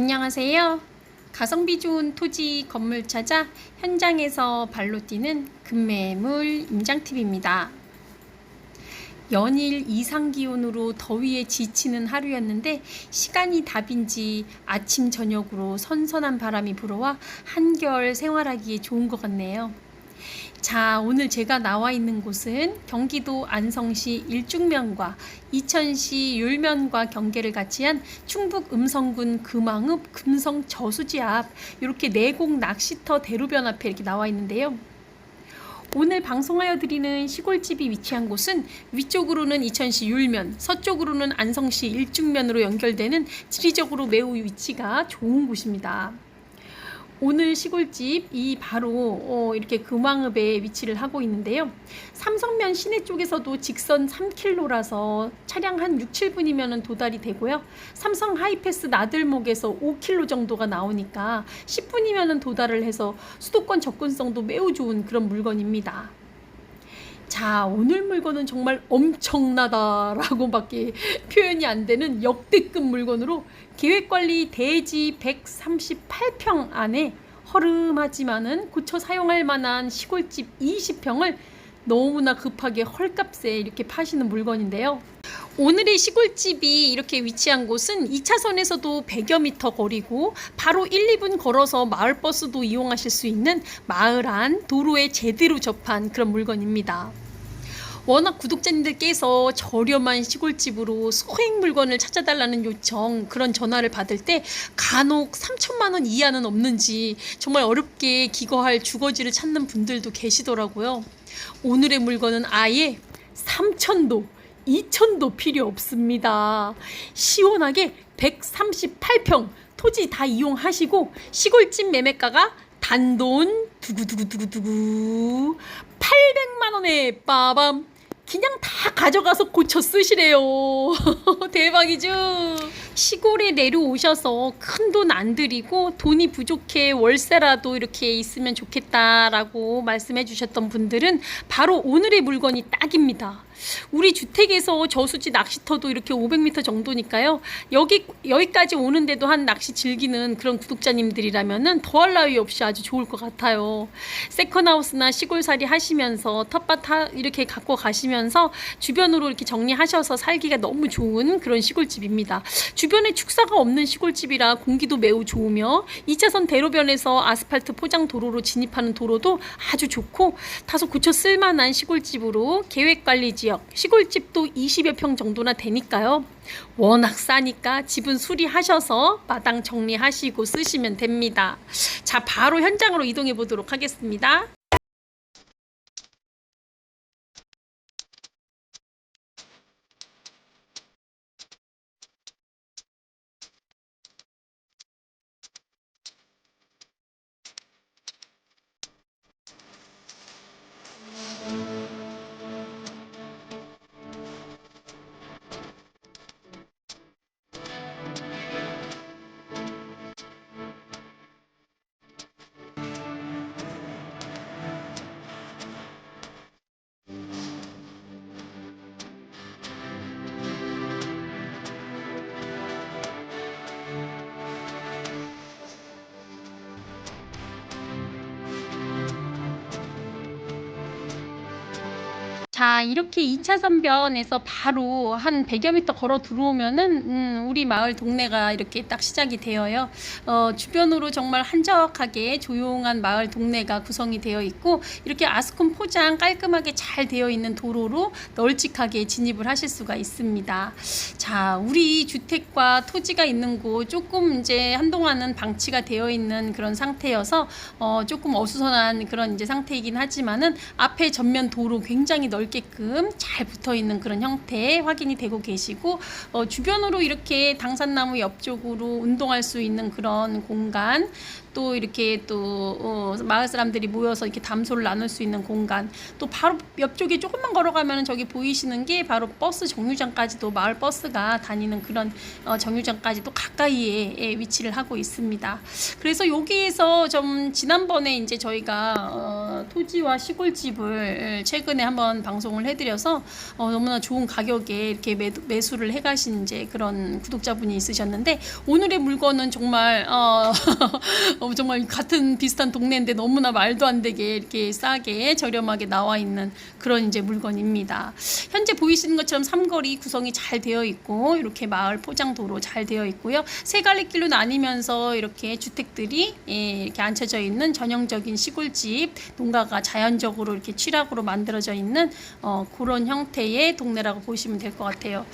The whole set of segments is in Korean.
안녕하세요. 가성비 좋은 토지 건물 찾아 현장에서 발로 뛰는 금매물 임장TV입니다. 연일 이상 기온으로 더위에 지치는 하루였는데 시간이 답인지 아침 저녁으로 선선한 바람이 불어와 한결 생활하기에 좋은 것 같네요. 자, 오늘 제가 나와 있는 곳은 경기도 안성시 일중면과 이천시 율면과 경계를 같이 한 충북 음성군 금왕읍 금성 저수지 앞 이렇게 내곡 낚시터 대로변 앞에 이렇게 나와 있는데요. 오늘 방송하여 드리는 시골집이 위치한 곳은 위쪽으로는 이천시 율면, 서쪽으로는 안성시 일중면으로 연결되는 지리적으로 매우 위치가 좋은 곳입니다. 오늘 시골집 이 바로 어, 이렇게 금왕읍에 위치를 하고 있는데요. 삼성면 시내 쪽에서도 직선 3km라서 차량 한 6, 7분이면 도달이 되고요. 삼성 하이패스 나들목에서 5km 정도가 나오니까 10분이면 도달을 해서 수도권 접근성도 매우 좋은 그런 물건입니다. 자, 오늘 물건은 정말 엄청나다라고밖에 표현이 안 되는 역대급 물건으로 계획관리 대지 138평 안에 허름하지만은 고쳐 사용할 만한 시골집 20평을 너무나 급하게 헐값에 이렇게 파시는 물건인데요. 오늘의 시골집이 이렇게 위치한 곳은 2차선에서도 100여 미터 거리고 바로 1, 2분 걸어서 마을버스도 이용하실 수 있는 마을 안 도로에 제대로 접한 그런 물건입니다. 워낙 구독자님들께서 저렴한 시골집으로 소액 물건을 찾아달라는 요청 그런 전화를 받을 때 간혹 3천만 원 이하는 없는지 정말 어렵게 기거할 주거지를 찾는 분들도 계시더라고요. 오늘의 물건은 아예 3천도 2천도 필요 없습니다. 시원하게 138평 토지 다 이용하시고 시골집 매매가가 단돈 두구두구두구두구 800만 원에 빠밤 그냥 다 가져가서 고쳐 쓰시래요. 대박이죠? 시골에 내려오셔서 큰 돈 안 들이고 돈이 부족해 월세라도 이렇게 있으면 좋겠다라고 말씀해 주셨던 분들은 바로 오늘의 물건이 딱입니다. 우리 주택에서 저수지 낚시터도 이렇게 500m 정도니까요. 여기 여기까지 오는데도 한 낚시 즐기는 그런 구독자님들이라면은 더할 나위 없이 아주 좋을 것 같아요. 세컨하우스나 시골살이 하시면서 텃밭 하, 이렇게 갖고 가시면서 주변으로 이렇게 정리하셔서 살기가 너무 좋은 그런 시골집입니다. 주변에 축사가 없는 시골집이라 공기도 매우 좋으며 2차선 대로변에서 아스팔트 포장 도로로 진입하는 도로도 아주 좋고 다소 고쳐 쓸만한 시골집으로 계획 관리 지역 시골집도 20여 평 정도나 되니까요. 워낙 싸니까 집은 수리하셔서 마당 정리하시고 쓰시면 됩니다. 자, 바로 현장으로 이동해 보도록 하겠습니다. 자, 이렇게 2차 선변에서 바로 한 100여 미터 걸어 들어오면은 음, 우리 마을 동네가 이렇게 딱 시작이 되어요. 어, 주변으로 정말 한적하게 조용한 마을 동네가 구성이 되어 있고 이렇게 아스콘 포장 깔끔하게 잘 되어 있는 도로로 널찍하게 진입을 하실 수가 있습니다. 자, 우리 주택과 토지가 있는 곳 조금 이제 한동안은 방치가 되어 있는 그런 상태여서 어, 조금 어수선한 그런 이제 상태이긴 하지만은 앞에 전면 도로 굉장히 넓 게끔 잘 붙어 있는 그런 형태 확인이 되고 계시고 어, 주변으로 이렇게 당산나무 옆쪽으로 운동할 수 있는 그런 공간 또또 이렇게 또 어, 마을 사람들이 모여서 이렇게 담소를 나눌 수 있는 공간 또 바로 옆쪽에 조금만 걸어가면 저기 보이시는 게 바로 버스 정류장까지도 마을 버스가 다니는 그런 어, 정류장까지도 가까이에 예, 위치를 하고 있습니다. 그래서 여기에서 좀 지난번에 이제 저희가 어, 토지와 시골집을 최근에 한번 방송을 해드려서 어, 너무나 좋은 가격에 이렇게 매, 매수를 해가신 이제 그런 구독자분이 있으셨는데 오늘의 물건은 정말 어, 어, 정말 같은 비슷한 동네인데 너무나 말도 안 되게 이렇게 싸게 저렴하게 나와 있는 그런 이제 물건입니다. 현재 보이시는 것처럼 삼거리 구성이 잘 되어 있고 이렇게 마을 포장도로 잘 되어 있고요. 세 갈래 길로 나뉘면서 이렇게 주택들이 예, 이렇게 앉혀져 있는 전형적인 시골집 농가가 자연적으로 이렇게 취락으로 만들어져 있는 어, 그런 형태의 동네라고 보시면 될 것 같아요.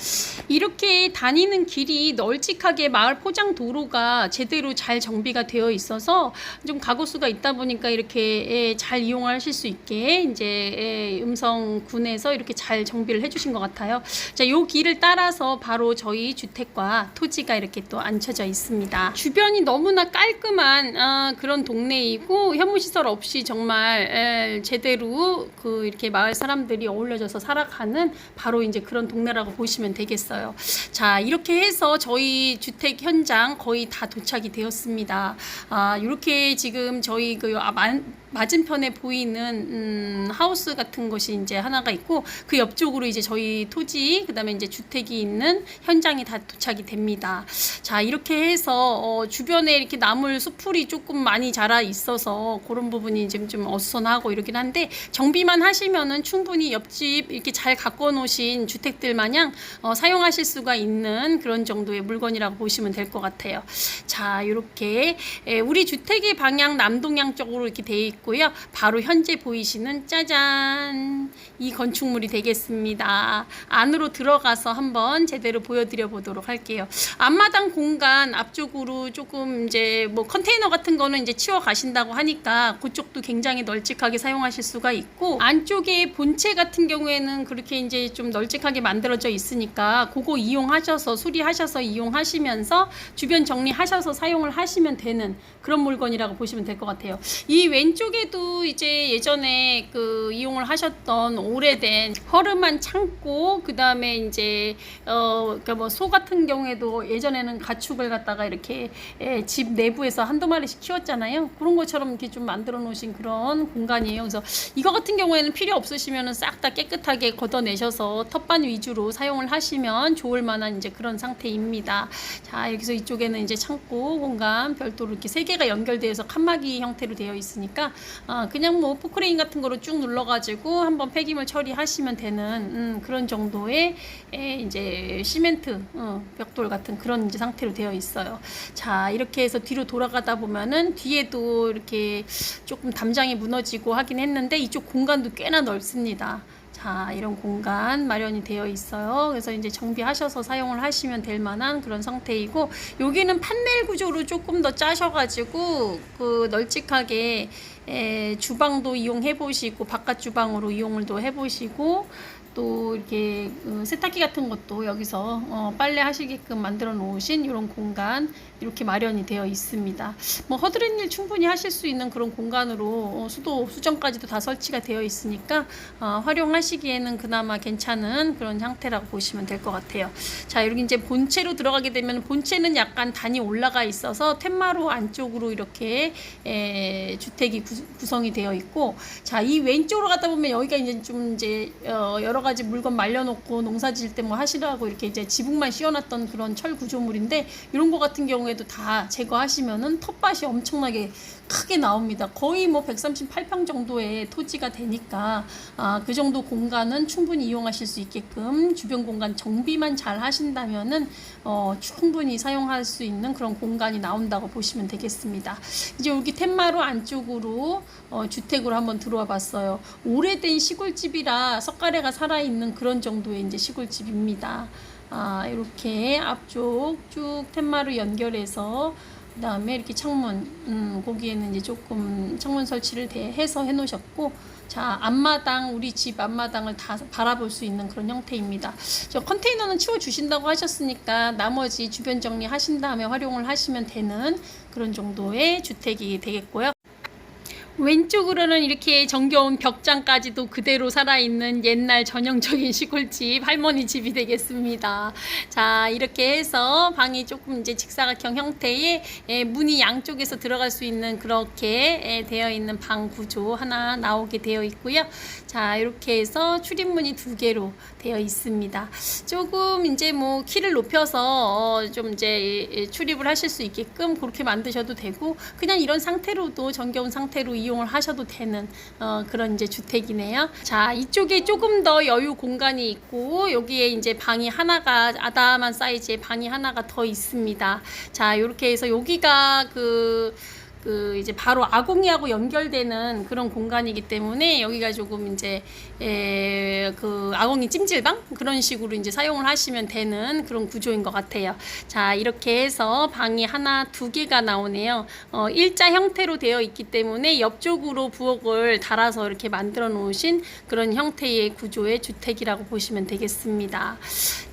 이렇게 다니는 길이 널찍하게 마을 포장 도로가 제대로 잘 정비가 되어 있어 서 좀 가구 수가 있다 보니까 이렇게 예, 잘 이용하실 수 있게 이제 예, 음성군에서 이렇게 잘 정비를 해주신 것 같아요. 자, 요 길을 따라서 바로 저희 주택과 토지가 이렇게 또 앉혀져 있습니다. 주변이 너무나 깔끔한 아, 그런 동네이고 혐오시설 없이 정말 에, 제대로 그 이렇게 마을 사람들이 어울려져서 살아가는 바로 이제 그런 동네라고 보시면 되겠어요. 자, 이렇게 해서 저희 주택 현장 거의 다 도착이 되었습니다. 아, 이렇게 지금 저희 그 아, 만, 맞은편에 보이는 음, 하우스 같은 것이 이제 하나가 있고 그 옆쪽으로 이제 저희 토지 그다음에 이제 주택이 있는 현장이 다 도착이 됩니다. 자 이렇게 해서 어, 주변에 이렇게 나물 수풀이 조금 많이 자라 있어서 그런 부분이 지금 좀 어수선하고 이러긴 한데 정비만 하시면은 충분히 옆집 이렇게 잘 가꿔 놓으신 주택들 마냥 어, 사용하실 수가 있는 그런 정도의 물건이라고 보시면 될 것 같아요. 자 이렇게 에, 우리 주택의 방향 남동향 쪽으로 이렇게 돼 있고 요. 바로 현재 보이시는 짜잔 이 건축물이 되겠습니다. 안으로 들어가서 한번 제대로 보여드려 보도록 할게요. 앞마당 공간 앞쪽으로 조금 이제 뭐 컨테이너 같은 거는 이제 치워 가신다고 하니까 그쪽도 굉장히 널찍하게 사용하실 수가 있고 안쪽에 본체 같은 경우에는 그렇게 이제 좀 널찍하게 만들어져 있으니까 그거 이용하셔서 수리하셔서 이용하시면서 주변 정리하셔서 사용을 하시면 되는 그런 물건이라고 보시면 될 것 같아요. 이 왼쪽에 도 이제 예전에 그 이용을 하셨던 오래된 허름한 창고 그 다음에 이제 어 그러니까 뭐 소 같은 경우에도 예전에는 가축을 갖다가 이렇게 예, 집 내부에서 한두 마리씩 키웠잖아요. 그런 것처럼 이렇게 좀 만들어 놓으신 그런 공간이에요. 그래서 이거 같은 경우에는 필요 없으시면은 싹 다 깨끗하게 걷어내셔서 텃밭 위주로 사용을 하시면 좋을 만한 이제 그런 상태입니다. 자 여기서 이쪽에는 이제 창고 공간 별도로 이렇게 세 개가 연결되어서 칸막이 형태로 되어 있으니까 아, 그냥 뭐 포크레인 같은 거로 쭉 눌러가지고 한번 폐기물 처리하시면 되는 음, 그런 정도의 에, 이제 시멘트 어, 벽돌 같은 그런 이제 상태로 되어 있어요. 자 이렇게 해서 뒤로 돌아가다 보면은 뒤에도 이렇게 조금 담장이 무너지고 하긴 했는데 이쪽 공간도 꽤나 넓습니다. 자, 이런 공간 마련이 되어 있어요. 그래서 이제 정비하셔서 사용을 하시면 될 만한 그런 상태이고, 여기는 판넬 구조로 조금 더 짜셔가지고, 그 널찍하게 에, 주방도 이용해 보시고, 바깥 주방으로 이용을 또 해보시고, 또 이렇게 어, 세탁기 같은 것도 여기서 어, 빨래 하시게끔 만들어 놓으신 이런 공간 이렇게 마련이 되어 있습니다. 뭐 허드렛 일 충분히 하실 수 있는 그런 공간으로 어, 수도 수정까지도 다 설치가 되어 있으니까 어, 활용하시기에는 그나마 괜찮은 그런 형태라고 보시면 될 것 같아요. 자 여기 이제 본체로 들어가게 되면 본체는 약간 단이 올라가 있어서 텐마루 안쪽으로 이렇게 에, 주택이 구, 구성이 되어 있고 자 이 왼쪽으로 가다 보면 여기가 이제 좀 이제 어, 여러 가지 물건 말려놓고 농사 지을 때 뭐 하시라고 이렇게 이제 지붕만 씌워놨던 그런 철 구조물인데 이런 거 같은 경우에도 다 제거하시면은 텃밭이 엄청나게 크게 나옵니다. 거의 뭐 138평 정도의 토지가 되니까 아, 그 정도 공간은 충분히 이용하실 수 있게끔 주변 공간 정비만 잘 하신다면은 어, 충분히 사용할 수 있는 그런 공간이 나온다고 보시면 되겠습니다. 이제 여기 텐마루 안쪽으로 어, 주택으로 한번 들어와 봤어요. 오래된 시골집이라 석가래가 살아있는 그런 정도의 이제 시골집입니다. 아, 이렇게 앞쪽 쭉 텐마루 연결해서 그 다음에 이렇게 창문 음, 거기에는 이제 조금 창문 설치를 대- 해서 해 놓으셨고 자 앞마당 우리 집 앞마당을 다 바라볼 수 있는 그런 형태입니다. 저 컨테이너는 치워 주신다고 하셨으니까 나머지 주변 정리 하신 다음에 활용을 하시면 되는 그런 정도의 주택이 되겠고요. 왼쪽으로는 이렇게 정겨운 벽장까지도 그대로 살아있는 옛날 전형적인 시골집 할머니 집이 되겠습니다. 자 이렇게 해서 방이 조금 이제 직사각형 형태의 예, 문이 양쪽에서 들어갈 수 있는 그렇게 예, 되어 있는 방 구조 하나 나오게 되어 있고요. 자 이렇게 해서 출입문이 두 개로 되어 있습니다. 조금 이제 뭐 키를 높여서 어, 좀 이제 예, 출입을 하실 수 있게끔 그렇게 만드셔도 되고 그냥 이런 상태로도 정겨운 상태로 이용 을 하셔도 되는 어, 그런 이제 주택이네요. 자 이쪽에 조금 더 여유 공간이 있고 여기에 이제 방이 하나가 아담한 사이즈의 방이 하나가 더 있습니다. 자 이렇게 해서 여기가 그 그 이제 바로 아궁이하고 연결되는 그런 공간이기 때문에 여기가 조금 이제 에, 그 아궁이 찜질방 그런 식으로 이제 사용을 하시면 되는 그런 구조인 것 같아요. 자 이렇게 해서 방이 하나 두 개가 나오네요. 어, 일자 형태로 되어 있기 때문에 옆쪽으로 부엌을 달아서 이렇게 만들어 놓으신 그런 형태의 구조의 주택이라고 보시면 되겠습니다.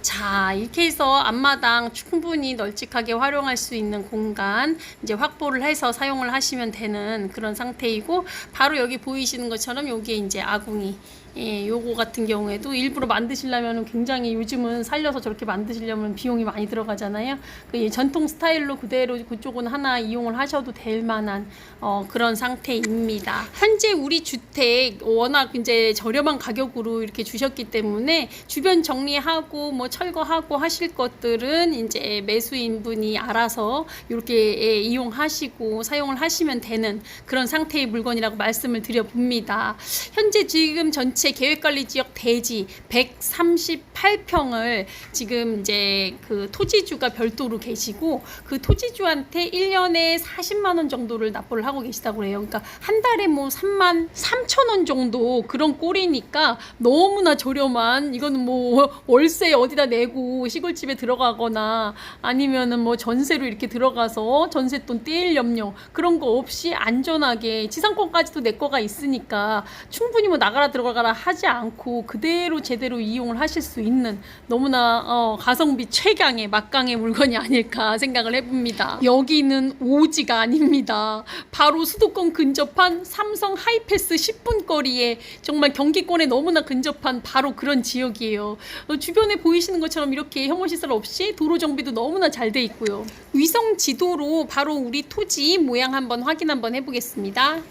자 이렇게 해서 앞마당 충분히 널찍하게 활용할 수 있는 공간 이제 확보를 해서 사용 을 하시면 되는 그런 상태이고 바로 여기 보이시는 것처럼 여기에 이제 아궁이 예, 요거 같은 경우에도 일부러 만드시려면 굉장히 요즘은 살려서 저렇게 만드시려면 비용이 많이 들어가잖아요. 그 예, 전통 스타일로 그대로 그쪽은 하나 이용을 하셔도 될 만한 어, 그런 상태입니다. 현재 우리 주택 워낙 이제 저렴한 가격으로 이렇게 주셨기 때문에 주변 정리하고 뭐 철거하고 하실 것들은 이제 매수인분이 알아서 이렇게 예, 이용하시고 사용을 하시면 되는 그런 상태의 물건이라고 말씀을 드려 봅니다. 현재 지금 전체 계획관리 지역 대지 138평을 지금 이제 그 토지주가 별도로 계시고 그 토지주한테 1년에 40만 원 정도를 납부를 하고 계시다고 해요. 그러니까 한 달에 뭐 3만 3천 원 정도 그런 꼴이니까 너무나 저렴한 이거는 뭐 월세 어디다 내고 시골집에 들어가거나 아니면은 뭐 전세로 이렇게 들어가서 전세돈 떼일 염려 그런 거 없이 안전하게 지상권까지도 내 거가 있으니까 충분히 뭐 나가라 들어가라 하지 않고 그대로 제대로 이용을 하실 수 있는 너무나 어, 가성비 최강의 막강의 물건이 아닐까 생각을 해봅니다. 여기는 오지가 아닙니다. 바로 수도권 근접한 삼성 하이패스 10분 거리에 정말 경기권에 너무나 근접한 바로 그런 지역이에요. 어, 주변에 보이시는 것처럼 이렇게 혐오시설 없이 도로 정비도 너무나 잘 돼 있고요. 위성 지도로 바로 우리 토지 모양 한번 확인 한번 해보겠습니다.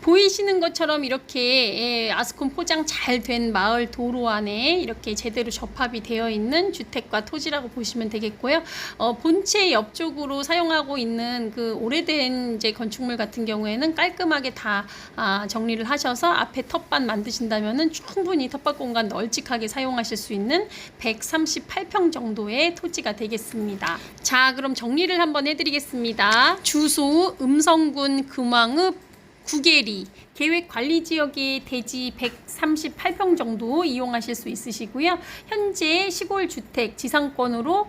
보이시는 것처럼 이렇게 예, 아스콘 포장 잘 된 마을 도로 안에 이렇게 제대로 접합이 되어 있는 주택과 토지라고 보시면 되겠고요. 어, 본체 옆쪽으로 사용하고 있는 그 오래된 이제 건축물 같은 경우에는 깔끔하게 다 아, 정리를 하셔서 앞에 텃밭 만드신다면은 충분히 텃밭 공간 널찍하게 사용하실 수 있는 138평 정도의 토지가 되겠습니다. 자, 그럼 정리를 한번 해드리겠습니다. 주소 음성군 금왕읍 구계리 계획 관리 지역의 대지 138평 정도 이용하실 수 있으시고요. 현재 시골 주택 지상권으로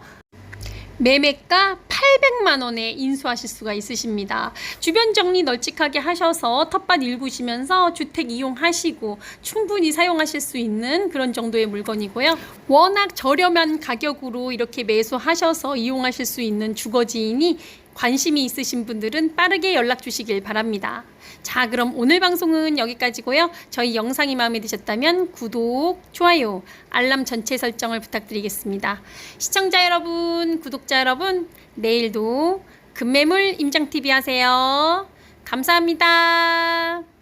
매매가 800만 원에 인수하실 수가 있으십니다. 주변 정리 널찍하게 하셔서 텃밭 일구시면서 주택 이용하시고 충분히 사용하실 수 있는 그런 정도의 물건이고요. 워낙 저렴한 가격으로 이렇게 매수하셔서 이용하실 수 있는 주거지이니 관심이 있으신 분들은 빠르게 연락 주시길 바랍니다. 자, 그럼 오늘 방송은 여기까지고요. 저희 영상이 마음에 드셨다면 구독, 좋아요, 알람 전체 설정을 부탁드리겠습니다. 시청자 여러분, 구독자 여러분, 내일도 금매물 임장TV 하세요. 감사합니다.